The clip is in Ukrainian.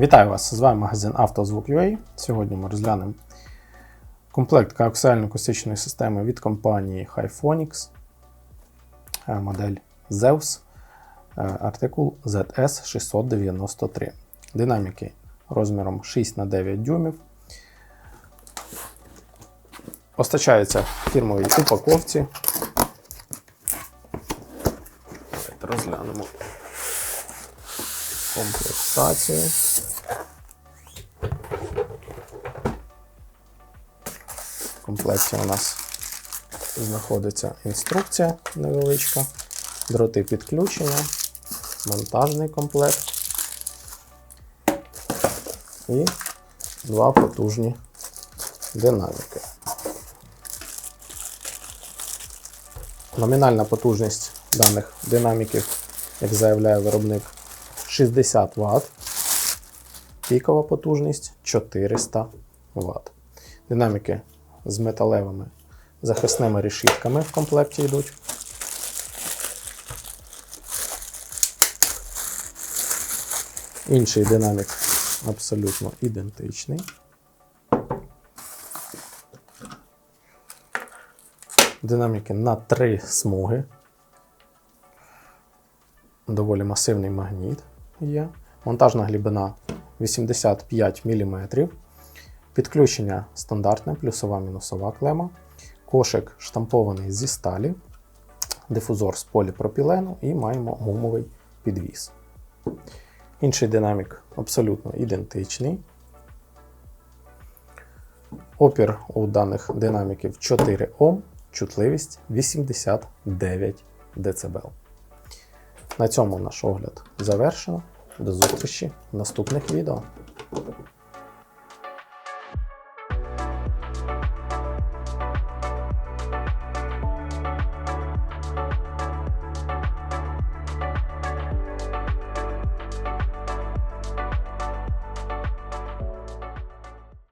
Вітаю вас! З вами магазин «Автозвук.UA». Сьогодні ми розглянемо комплект коаксіально-акустичної системи від компанії Hyphonics, е, модель Zeus, е, артикул ZS693. Динаміки розміром 6 на 9 дюймів. Постачається в фірмовій упаковці. Розглянемо комплектацію. В комплекті у нас знаходиться інструкція невеличка, дроти підключення, монтажний комплект і два потужні динаміки. Номінальна потужність даних динаміків, як заявляє виробник, 60 Вт, пікова потужність 400 Вт. Динаміки з металевими захисними решітками в комплекті йдуть. Інший динамік абсолютно ідентичний. Динаміки на три смуги. Доволі масивний магніт є. Монтажна глибина 85 мм. Підключення стандартне, плюсова мінусова клема. Кошик штампований зі сталі, дифузор з поліпропілену і маємо гумовий підвіс. Інший динамік абсолютно ідентичний. Опір у даних динаміків 4 Ом, чутливість 89 дБ. На цьому наш огляд завершено. До зустрічі в наступних відео.